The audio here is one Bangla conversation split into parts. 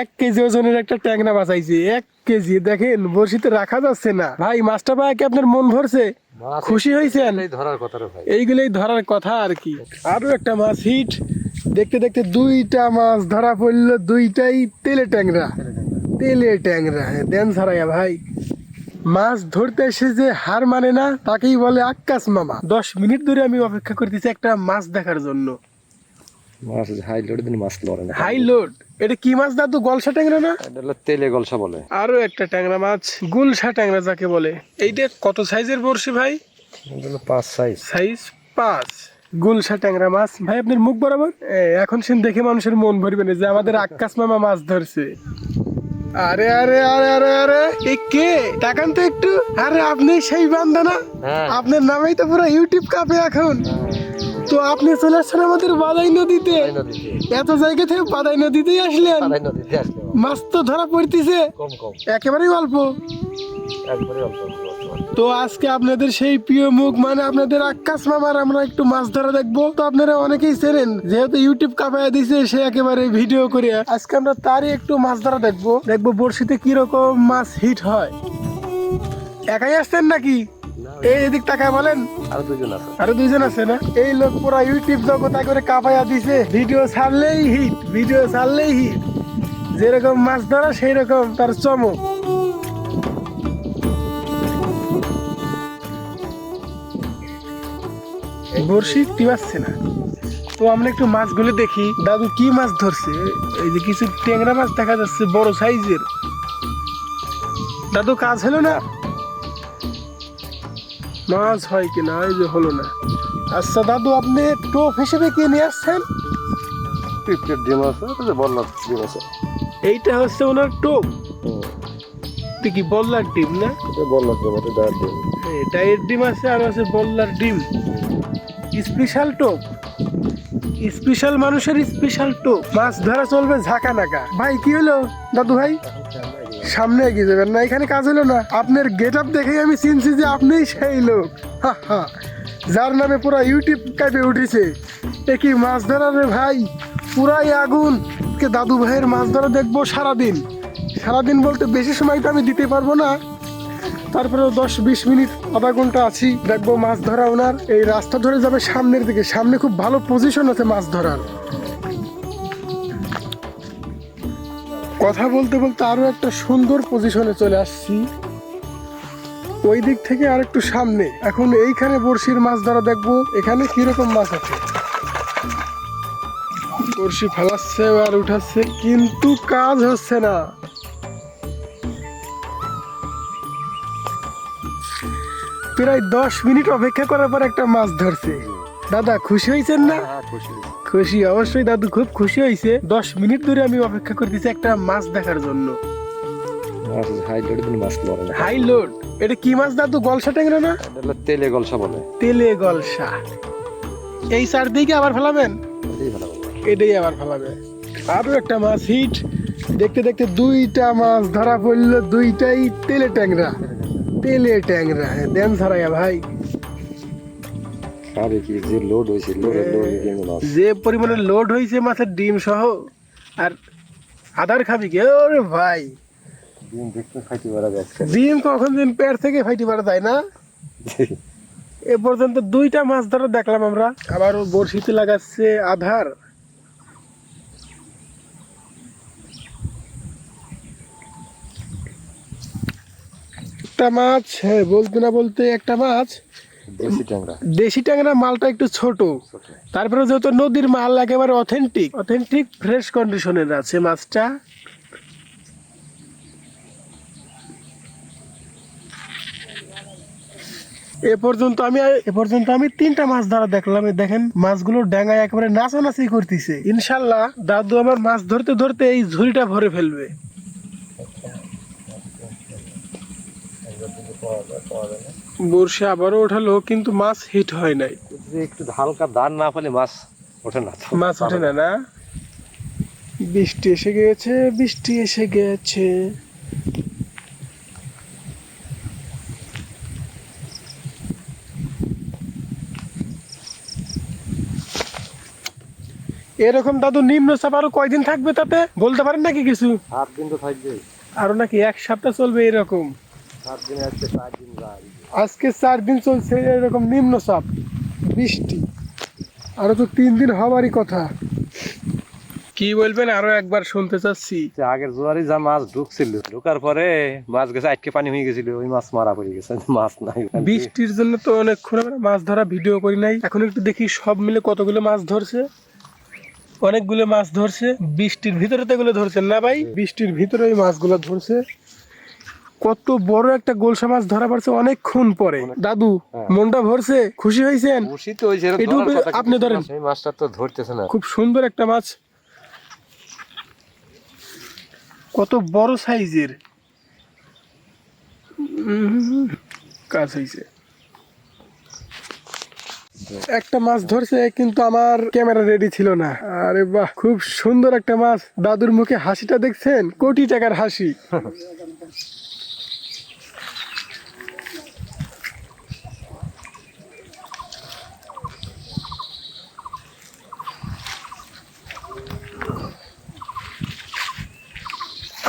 এক কেজি ওজনের একটা ট্যাংরা আইছে এক কেজি দেখেন বড়শিতে রাখা যাচ্ছে না। ভাই মাছটা পায় কি আপনার মন ভরছে? খুশি হয়েছেন? ধরার কথা ভাই। এইগুলোই ধরার কথা আর কি। আরও একটা মাছ হিট। দেখতে দেখতে দুইটা মাছ ধরা পড়ল দুইটাই তেলে ট্যাংরা। তেলে ট্যাংরা হ্যাঁ, দেন ছাড়াইয়া ভাই। মাছ ধরতে এসে যে হার মানে না তাকেই বলে আক্কাস মামা। দশ মিনিট ধরে আমি অপেক্ষা করতেছি একটা মাছ দেখার জন্য। মাছ হাই লোড দিন মাছ লড়ে না। High load? এটা কি মাছ দাদু গলসা ট্যাংরা না? এটা হলো তেলে গলসা বলে। আরও একটা ট্যাংরা মাছ গুলসা ট্যাংরা যাকে বলে। এইটা কত সাইজের বড়শি ভাই? এটা হলো পাঁচ সাইজ সাইজ পাঁচ। গুলশা ট্যাংরা মাছ। ভাই আপনার মুখ বরাবর? এখন সেন দেখে মানুষের মন ভরবে না যে আমাদের আক্কাস মামা মাছ ধরছে। আরে আরে আরে আরে আরে এ কে? তাকান তো একটু। আরে আপনি সেই বান্দা না? হ্যাঁ। আপনার নামেই তো পুরো ইউটিউব কাপে এখন। তো আপনি চলে আসছেন আমাদের বাদাই নদীতে। এত জায়গা থেকে বাদাই নদীতেই আসলেন। মাছ তো ধরা পড়তেছে। একেবারেই অল্প। একবারে অল্প অল্প অল্প। তো আজকে আপনাদের সেই প্রিয় মুখ মানে আপনাদের আকাশ মামার আমরা একটু মাছ ধরা দেখব। তো আপনারা অনেকেই চেনেন যেহেতু ইউটিউব কাপায় দিছে সে একেবারে ভিডিও করে আজকে আমরা তারই একটু মাছ ধরা দেখব। দেখব বড়শিতে কীরকম মাছ হিট হয়। একাই আসছেন নাকি? এই এদিক তাকায় বলেন। আরও দুজন আছে। আরও দুইজন আছে না? এই লোক পুরা ইউটিউব জগৎ করে কাপাইয়া দিছে। ভিডিও ছাড়লেই হিট ভিডিও ছাড়লেই হিট যেরকম মাছ ধরা সেই রকম তার চমক। বড়শি টিপাচ্ছে না। তো আমরা একটু মাছগুলো দেখি। দাদু কি মাছ ধরছে? এই যে কিছু ট্যাংরা মাছ দেখা যাচ্ছে বড় সাইজের। দাদু কাজ হলো না? মাছ হয় কিনা এই যে হলো না। আচ্ছা দাদু আপনি টোপ হিসেবে কি নিয়ে আসছেন? পিপটের ডিম আছে বললাম ডিম আছে। এইটা হচ্ছে ওনার টোপ। কি বল্লার ডিম না? এটা বললাম ডিম এটা ডায়ের ডিম। এটা এর ডিম আছে আর আছে বল্লার ডিম। স্পেশাল টোপ। স্পেশাল মানুষের স্পেশাল টোপ। মাছ ধরা চলবে ঝাঁকা নাকা ভাই কি হলো দাদু ভাই? সামনে এগিয়ে যাবেন না, এখানে কাজ হলো না। আপনার গেট আপ দেখেই আমি চিনছি যে আপনিই সেই লোক। যার নামে পুরো ইউটিউব কাইপে উঠেছে। এ কি মাছ ধরা রে ভাই? পুরাই আগুন। কে দাদু ভাইয়ের মাছ ধরা দেখব সারাদিন। সারাদিন বলতে বেশি সময় তো আমি দিতে পারব না। তারপরেও দশ বিশ মিনিট, আধা ঘণ্টা আছি। দেখব মাছ ধরা ওনার। এই রাস্তা ধরে যাবে সামনের দিকে। সামনে খুব ভালো পজিশন আছে মাছ ধরার। কথা বলতে বলতে আরও একটা সুন্দর পজিশনে চলে আসছি। ওই দিক থেকে আর একটু সামনে। এখন এইখানে বড়শির মাছ ধরা দেখব। এখানে কীরকম মাছ আছে? বড়শি ফেলাচ্ছে আর উঠাচ্ছে, কিন্তু কাজ হচ্ছে না। প্রায় দশ মিনিট অপেক্ষা করার পর একটা মাছ ধরছে। দাদা, খুশি হয়েছেন না? হ্যাঁ খুশি খুশি? অবশ্যই দাদু খুব খুশি হয়েছে দশ মিনিট ধরে আমি অপেক্ষা করতেছি একটা মাছ দেখার জন্য। হাই লোড এটা কি মাছ দাদু? গলসা ট্যাংরা না? তেলে গলসা বলে। তেলে গলসা। এই চার দিকে আবার ফেলাবেন? এটাই আবার ফেলাবে আরও একটা মাছ হিট। দেখতে দেখতে দুইটা মাছ ধরা পড়ল। দুইটাই তেলে ট্যাংরা। তেলে ট্যাংরা। দেন ছাড়াইয়া ভাই। আরে কি? যে লোড হয়েছে লোড লোড মাছ যে পরিমাণে লোড হয়েছে মাছের ডিম সহ আর আধার খাবি কে? ওরে ভাই। ডিম দেখতে খাইতে পারা যাচ্ছে। ডিম কখন দিন পেট থেকে ফাইটি পারা যায় না? এ পর্যন্ত দুইটা মাছ ধরা দেখলাম আমরা। আবার বড়শিতে লাগাচ্ছে আধার। একটা মাছ হ্যাঁ বলতে না বলতে একটা মাছ। দেশি ট্যাংরা। মালটা একটু ছোট। তারপরে যেহেতু নদীর মাল একেবারে অথেন্টিক অথেন্টিক ফ্রেশ কন্ডিশনের আছে মাছটা। এ পর্যন্ত আমি এ পর্যন্ত আমি তিনটা মাছ ধরা দেখলাম। দেখেন মাছগুলো ড্যাঙ্গায় একেবারে নাচানাচি করতেছে। ইনশাল্লাহ দাদু আমার মাছ ধরতে ধরতে এই ঝুড়িটা ভরে ফেলবে। বর্ষে আবারও ওঠালো কিন্তু মাছ হিট হয় নাই। যে একটু হালকা ধান না পেলে মাছ ওঠে না মাছ ওঠে না না? বৃষ্টি এসে গিয়েছে বৃষ্টি এসে গেছে। এরকম দাদু নিম্ন চাপ আরও কয়দিন থাকবে তাতে? বলতে পারেন নাকি কিছু? সাত দিন তো থাকবে আরও নাকি এক সপ্তাহ চলবে এরকম। সাত দিনে আজকে চার দিন যায় আজকে চার দিন চলছে এরকম নিম্ন চাপ বৃষ্টি। আরও তো তিন দিন হওয়ারই কথা। কি বলবেন? আরও একবার শুনতে চাচ্ছি। যে আগের জোয়ারে যা মাছ ঢুকছিল ঢোকার পরে মাছ গেছে আটকে পানি হয়ে গেছিল ওই মাছ মারা পড়ে গেছে মাছ নাই। বৃষ্টির জন্য তো অনেকক্ষণ আমরা মাছ ধরা ভিডিও করি নাই। এখন একটু দেখি সব মিলে কতগুলো মাছ ধরছে। অনেকগুলো মাছ ধরছে। বৃষ্টির ভিতরে তো এগুলো ধরছেন না ভাই? বৃষ্টির ভিতরে ওই মাছগুলো ধরছে। কত বড় একটা গোলসা মাছ ধরা পড়ছে অনেকক্ষণ পরে। দাদু হ্যাঁ। মনটা ভরছে? খুশি হয়েছেন? খুশি তো হয়েছে একটু আপনি ধরেন। সেই মাছটা তো ধরতেছে না। খুব সুন্দর একটা মাছ। কত বড় সাইজের? কাজ হয়েছে। একটা মাছ ধরছে কিন্তু আমার ক্যামেরা রেডি ছিল না। আরে বাহ খুব সুন্দর একটা মাছ। দাদুর মুখে হাসিটা দেখছেন? কোটি টাকার হাসি।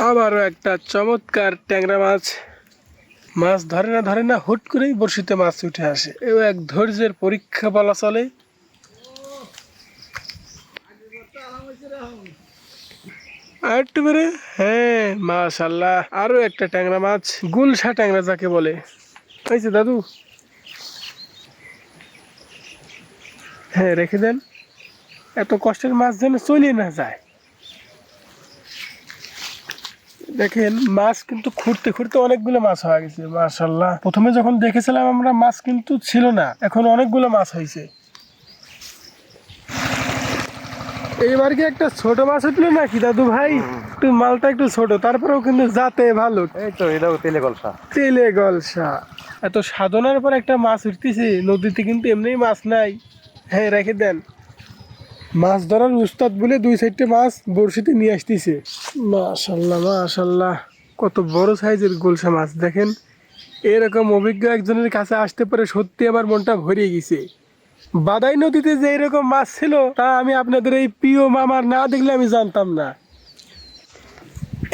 আবারও একটা চমৎকার ট্যাংরা মাছ। মাছ ধরে না ধরে না, হুট করেই বড়শিতে মাছ উঠে আসে। এও এক ধৈর্যের পরীক্ষা বলা চলে। আর একটু বেড়ে হ্যাঁ মাশাল্লাহ আরও একটা ট্যাংরা মাছ, গুলশা ট্যাংরা যাকে বলে। হয়েছে দাদু। হ্যাঁ রেখে দেন। এত কষ্টের মাছ যেন চলিয়ে না যায়। দেখেন মাছ কিন্তু খুঁড়তে খুঁড়তে অনেকগুলো মাছ হয়ে গেছে মাশাল্লাহ প্রথমে যখন দেখেছিলাম আমরা মাছ কিন্তু ছিল না এখন অনেকগুলো মাছ হয়েছে। এইবার কি একটা ছোট মাছ উঠল নাকি দাদু ভাই? একটু মালটা একটু ছোট তারপরেও কিন্তু যাতে ভালো। এই তো এটাও তেলে গলসা। তেলে গলসা। এত সাধনার পর একটা মাছ উঠতেছে নদীতে কিন্তু এমনিই মাছ নাই। হ্যাঁ রেখে দেন। মাছ ধরার উস্তাদ বলে দুই সাইডটা মাছ বড়শিতে নিয়ে আসতেছে। মাশাল্লাহ মাশাল্লাহ, কত বড় সাইজের গোলসা মাছ, দেখেন। এরকম অভিজ্ঞ একজনের কাছে আসতে পারে সত্যি আমার মনটা ভরিয়ে গেছে। বাদাই নদীতে যে এরকম মাছ ছিল, তা আমি আপনাদের এই প্রিয় মামার না দেখলে আমি জানতাম না।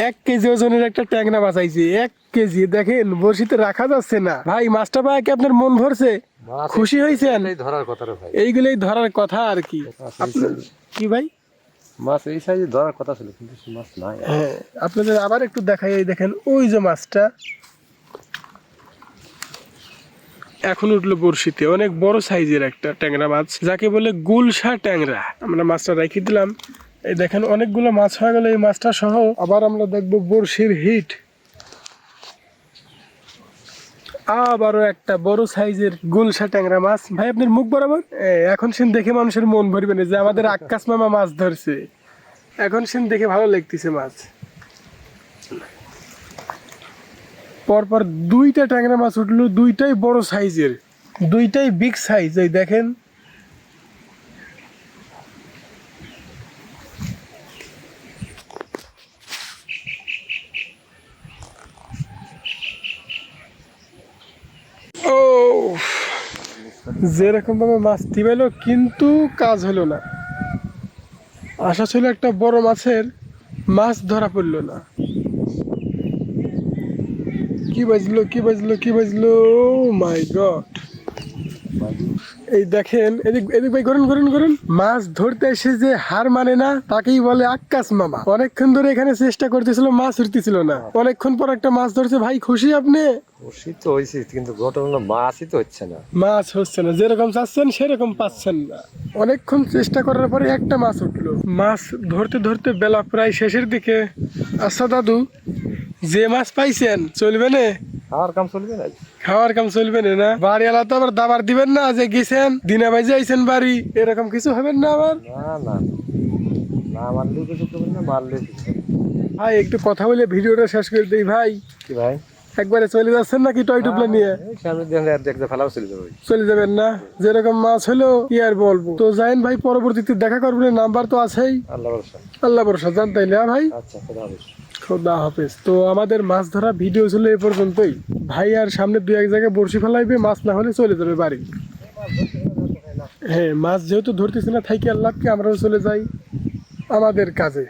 এক কেজি ওজনের একটা ট্যাংরা আইছে এক কেজি, দেখেন, বড়শিতে রাখা যাচ্ছে না। ভাই, মাছটা পায় কি আপনার মন ভরছে? খুশি হয়েছেন? এই ধরার কথা রে ভাই। এইগুলোই ধরার কথা আর কি। কি ভাই? মাছ এই সাইজে ধরার কথা ছিল কিন্তু সে মাছ নাই। হ্যাঁ আপনাদের আবার একটু দেখাই এই দেখেন ওই যে মাছটা। এখন উঠল বড়শিতে অনেক বড় সাইজের একটা ট্যাংরা মাছ। যাকে বলে গুলশা ট্যাংরা। আমরা মাছটা রেখে দিলাম। এই দেখেন অনেকগুলো মাছ হয়ে গেল এই মাছটা সহ। আবার আমরা দেখব বড়শির হিট। আবারও একটা বড় সাইজের গুলশা ট্যাংরা মাছ। ভাই আপনার মুখ বরাবর? এখন সেন দেখে মানুষের মন ভরবে না যে আমাদের আক্কাশ মামা মাছ ধরছে। এখন সেন দেখে ভালো লাগতেছে মাছ। পরপর দুইটা ট্যাংরা মাছ উঠল দুইটাই বড় সাইজের। দুইটাই বিগ সাইজ এই দেখেন। যেরকম ভাবে মাছ দিবেলো কিন্তু কাজ হলো না। আশা ছিল একটা বড় মাছের মাছ ধরা পড়ল না। কি বাজলো কি বাজলো কি বাজলো? মাই গড এই দেখেন এদিক এদিক ভাই করুন করুন করুন মাছ ধরতে এসে যে হার মানে না তাকেই বলে আক্কাস মামা। অনেকক্ষণ ধরে এখানে চেষ্টা করতেছিল মাছ উঠতেছিল না। অনেকক্ষণ পর একটা মাছ ধরছে ভাই খুশি আপনি? খুশি তো হয়েছে কিন্তু ঘটনা মাছই তো হচ্ছে না। মাছ হচ্ছে না যেরকম চাচ্ছেন সেরকম পাচ্ছেন না। অনেকক্ষণ চেষ্টা করার পরে একটা মাছ উঠল। মাছ ধরতে ধরতে বেলা প্রায় শেষের দিকে। আচ্ছা দাদু যে মাছ পাইছেন চলবে না? আর কাম চলবে না। খাওয়ার কাম চলবে না বাড়ি আলা তো আবার দাবার দিবেন না যে গেছেন দিনে বাজে আইছেন বাড়ি। এরকম কিছু হবেন না আবার? না না। না মারলেও কিছু করবে না মারলেও কিছু ভাই একটু কথা বলে ভিডিওটা শেষ করে দিই ভাই। কি ভাই? একবারে চলে যাচ্ছেন নাকি টয় টুপলা নিয়ে? সামনে দেখতে ফেলাও চলে যাবে চলে যাবেন না? যেরকম মাছ হলো কি আর বলব? তো জাইন ভাই পরবর্তীতে দেখা করবেন নাম্বার তো আছেই। আল্লাহ ভরসা। আল্লাহ ভরসা জান তাইলে হ্যাঁ ভাই? আচ্ছা খোদা হাফেজ। তো আমাদের মাছ ধরা ভিডিও ছিল এ পর্যন্তই। ভাই আর সামনে দু এক জায়গায় বড়শি ফেলাইবে, মাছ না হলে চলে যাবে বাড়ি। হ্যাঁ মাছ যেহেতু ধরতেছি না, থাইকে আল্লাহকে আমরাও চলে যাই আমাদের কাজে।